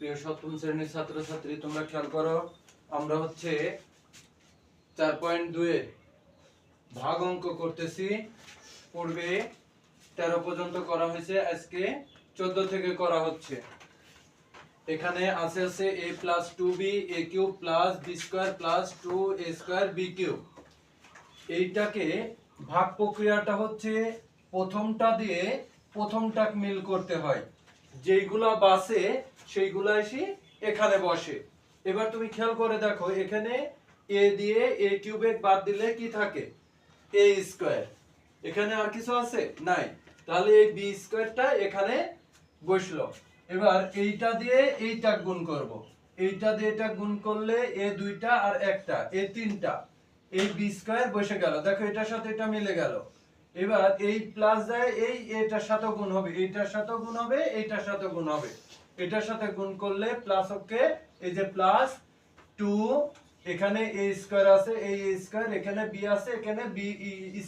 প্রিয় সপ্তম শ্রেণির ছাত্রছাত্রী, তোমরা খেয়াল করো, আমরা হচ্ছে চার পয়েন্ট দুয়ে ভাগ অঙ্ক করতেছি। পূর্বে তেরো পর্যন্ত করা হয়েছে, আজকে চোদ্দ থেকে করা হচ্ছে। এখানে আছে আছে A plus two B, A Q plus B square plus two A square B Q এইটাকে ভাগ প্রক্রিয়াটা হচ্ছে প্রথমটা দিয়ে প্রথমটা মিল করতে হয়। যেইগুলা বাসে, সেইগুলা এসে এখানে বসে। এবার তুমি খেয়াল করে দেখো, এখানে এ দিয়ে এ কিউবেক বাদ দিলে কি থাকে? এ স্কোয়ার এখানে আর কিছু আছে? নাই। তাহলে এই বি স্কোয়ারটা এখানে বসল। এবার এইটা দিয়ে এইটা গুণ করব। এইটা দিয়ে এটা গুণ করলে এ দুইটা আর একটা এ তিনটা। এই বি স্কোয়ার বসে গেল। দেখো এটার সাথে এটা মিলে গেল। এবার এই প্লাস যায়, এই এটার সাথে গুণ হবে, এইটার সাথে গুণ হবে, এইটার সাথে গুণ হবে। এটার সাথে গুণ করলে প্লাস ওকে এই যে প্লাস টু এখানে এ স্কোয়ার আছে, এই স্কোয়ার এখানে বি আছে, এখানে বি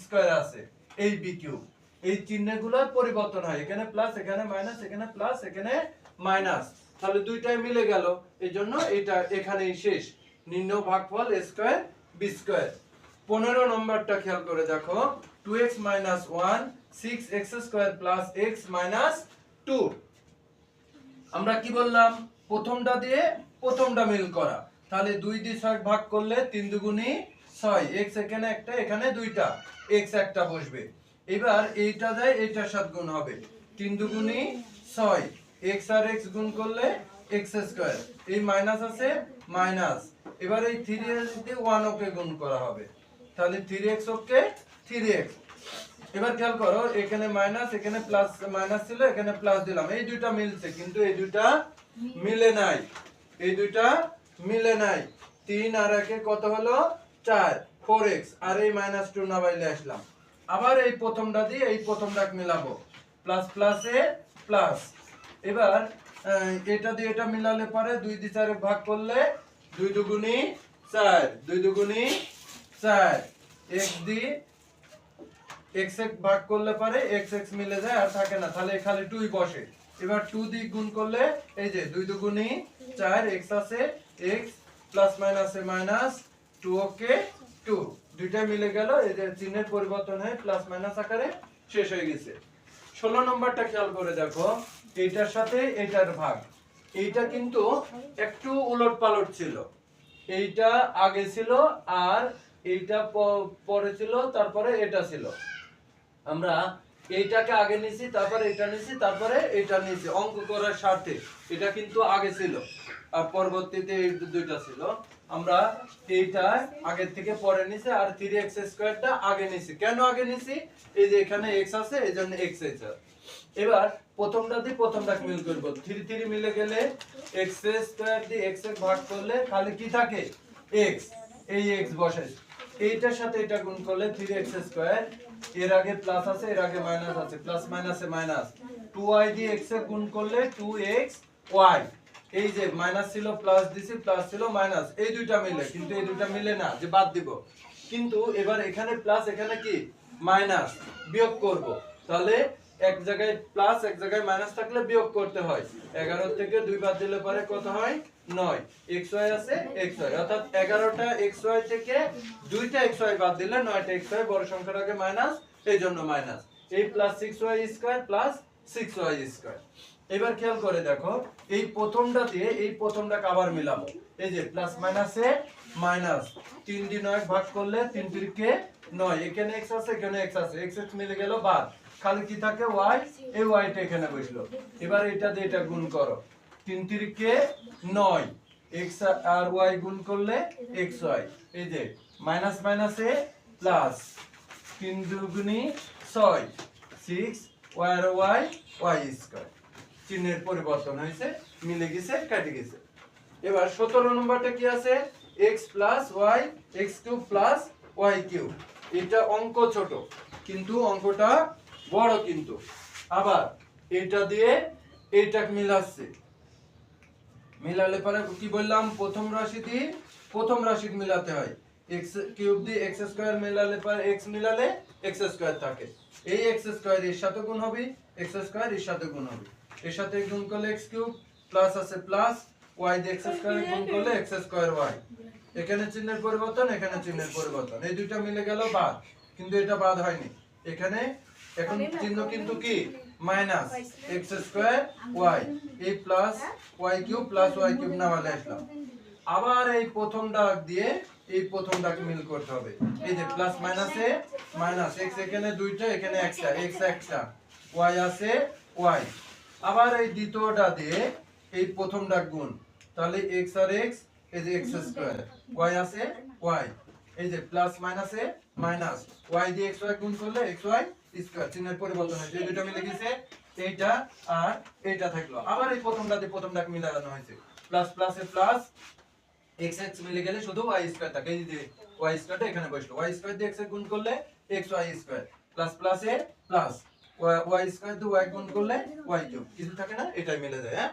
স্কোয়ার আছে, এই বি কিউ এই চিহ্নগুলোর পরিবর্তন হয়, এখানে প্লাস এখানে মাইনাস এখানে প্লাস এখানে মাইনাস তাহলে দুইটাই মিলে গেল এই জন্য এটা এখানেই শেষ। নির্ণয় ভাগফল স্কোয়ার বি স্কোয়ার পনেরো নম্বরটা খেয়াল করে দেখো। Two X minus one six X square plus X minus two আমরা কি বললাম? প্রথমটা দিয়ে প্রথমটা মিল করা। তাহলে দুই দিয়ে ছয় ভাগ করলে তিন দুগুণি ছয়। এক্স এখানে একটা, এখানে দুইটা। এক্স একটা বসবে। এবার এইটা যায়, এইটার সাথে গুণ হবে। তিন দুগুণি ছয়। এক্স আর এক্স গুণ করলে এক্স স্কোয়ার এই মাইনাস আছে মাইনাস এবার এই থ্রি ওয়ান ওকে গুণ করা হবে। তাহলে three X okay three X এবার খেয়াল করো, এখানে মাইনাস এখানে প্লাস মাইনাস ছিল, এখানে প্লাস দিলাম। এই দুইটা মিলছে, কিন্তু এই দুইটা মিলে নাই। এই দুইটা মিলে নাই। তিন আর একে কত হলো? চার। ফোর এক্স আর এই মাইনাস টু না বাইলে আসলাম। আবার এই প্রথমটা দিয়ে এই প্রথমটা মিলাবো। প্লাস প্লাসে প্লাস এবার এটা দিয়ে এটা মিলালে পারে দুই দিয়ে চারে ভাগ করলে দুই দুগুনি চার। দুই দুগুনি চার। এক্স দিয়ে এক্স এক্স ভাগ করলে পারে মিলে যায় আর থাকে না। তাহলে খালি বসে। এবার দিয়ে গুণ করলে এই যে আছে প্লাস মাইনাসে ওকে দুইটা মিলে গেল, এই যে চিহ্নের পরিবর্তন প্লাস মাইনাস আকারে শেষ হয়ে গেছে। ষোলো নম্বরটা খেয়াল করে দেখো, এইটার সাথে এইটার ভাগ। এইটা কিন্তু একটু উলট পালট ছিল। এইটা আগে ছিল আর এইটা পরে ছিল, তারপরে এটা ছিল। আমরা এইটাকে আগে নিছি, তারপরে এটা নিছি, তারপরে এটা নিছি, অঙ্ক করার স্বার্থে। এটা কিন্তু আগে ছিল, আর পরবর্তীতে এই দুইটা ছিল। আমরা এইটা আগের থেকে পরে নিছি, আর থ্রি এক্স স্কোয়ারটা আগে নিছি। কেন আগে নিছি? এই যে এখানে এক্স আছে, এই জন্য এক্স আছে। এবার প্রথমটা দিয়ে প্রথমটা মিল করব। থ্রি থ্রি মিলে গেলে এক্স স্কোয়ার দিয়ে এক্স ভাগ করলে খালি কি থাকে? এক্স এই এক্স বসে। এইটার সাথে এটা গুণ করলে থ্রি এক্স স্কোয়ার এর আগে প্লাস আছে, এর আগে মাইনাস আছে প্লাস মাইনাসে মাইনাস টু ওয়াই দিয়ে এক্স এ গুণ করলে টু এক্স ওয়াই এই যে মাইনাস ছিল প্লাস দিছি প্লাস ছিল মাইনাস এই দুইটা মিলে, কিন্তু এই দুইটা মিলে না, যে বাদ দিব। কিন্তু এবার এখানে প্লাস এখানে কি? মাইনাস বিয়োগ করব। তাহলে এক জায়গায় প্লাস এক জায়গায় মাইনাস থাকলে বিয়োগ করতে হয়। এগারো থেকে দুই বাদ দিলে পরে কত হয়? নয়। এক্স ওয়াই আছে এক্স ওয়াই অর্থাৎ এগারোটা এক্স ওয়াই থেকে দুইটা এক্স ওয়াই বাদ দিলে নয়টা এক্স ওয়াই বড় সংখ্যার আগে মাইনাস এই জন্য মাইনাস এই plus six Y square plus six Y square এবার খেয়াল করে দেখো, এই প্রথমটা দিয়ে এই প্রথমটাকে আবার মিলাবো। এই যে প্লাস মাইনাসে মাইনাস তিন দিয়ে নয় ভাগ করলে তিন তিরিকে নয়। এখানে এক্স আছে, এখানে এক্স আছে। এক্স এক্স মিলে গেল বাদ। খালি কি থাকে? ওয়াই এই ওয়াইটা এখানে বসল। এবার এটা দিয়ে এটা গুণ করো। তিন তিরিকে নয়। এক্স আর ওয়াই গুণ করলে এক্স ওয়াই এই যে, মাইনাস মাইনাসে প্লাস তিন দুগুনি ছয়। সিক্স ওয়াই আর ওয়াই ওয়াই স্কোয়ার চিহ্নের পরিবর্তন হয়েছে, মিলে গেছে, কেটে গেছে। এবার সতেরো নম্বরটা কি আছে? X plus Y X cube plus Y cube এটা অঙ্ক ছোট, কিন্তু অঙ্কটা বড় কিন্তু। আবার এটা দিয়ে এইটাকে মিলাচ্ছে। মিলালে পরে কি বললাম? প্রথম রাশি দিয়ে প্রথম রাশি মিলাতে হয়। এক্স কিউব দিয়ে এক্স স্কোয়ার মিলালে পরে এক্স মিলালে এক্স স্কোয়ার থাকে। এই এক্স স্কোয়ার এর সাথে গুণ হবে এক্স স্কোয়ার এর সাথে গুণ হবে। এর সাথে গুণ করলে এক্স কিউব প্লাস আছে প্লাস ওয়াই দিয়ে এক্স স্কয়ার গুণ করলে এক্স স্কয়ার ওয়াই এখানে চিহ্নের পরিবর্তন, এখানে চিহ্নের পরিবর্তন। এই দুইটা মিলে গেল বাদ, কিন্তু এটা বাদ হয়নি। এখানে এখন চিহ্ন কিন্তু কি? মাইনাস এক্স স্কয়ার ওয়াই এই plus Y cube plus Y cube নামালে আসলাম। আবার এই প্রথম ডাক দিয়ে এই প্রথম ডাক মিল করতে হবে। এই যে প্লাস মাইনাসে মাইনাস এক্স এখানে দুইটা, এখানে একটা এক্স একটা। ওয়াই আছে ওয়াই আবার এই দ্বিতীয়টা দিয়ে এই প্রথম ডাক গুণ। তাহলে এক্স আর এক্স এই যে এক্স স্কোয়ার ওয়াই আছে ওয়াই এই যে প্লাস মাইনাসে মাইনাস ওয়াই দিয়ে এক্স ওয়াই গুণ করলে এক্স ওয়াই স্কোয়ার চিহ্নের পরিবর্তন হয়েছে। এই দুটো মিলে গেছে। এইটা আর এইটা থাকল। আবার এই প্রথমটা দিয়ে প্রথম ডাক মিলানো হয়েছে। প্লাস প্লাসে প্লাস এক্স এক্স মিলে গেলে শুধু ওয়াই স্কোয়ার থাকে। এই যে ওয়াই স্কয়ারটা এখানে বসল। ওয়াই স্কোয়ার দিয়ে এক্সের গুণ করলে এক্স ওয়াই স্কোয়ার প্লাস প্লাসে প্লাস ওয়াই স্কোয়ার দিয়ে ওয়াই গুণ করলে ওয়াই কিউব কিছু থাকে না? এটাই মিলে যায় হ্যাঁ?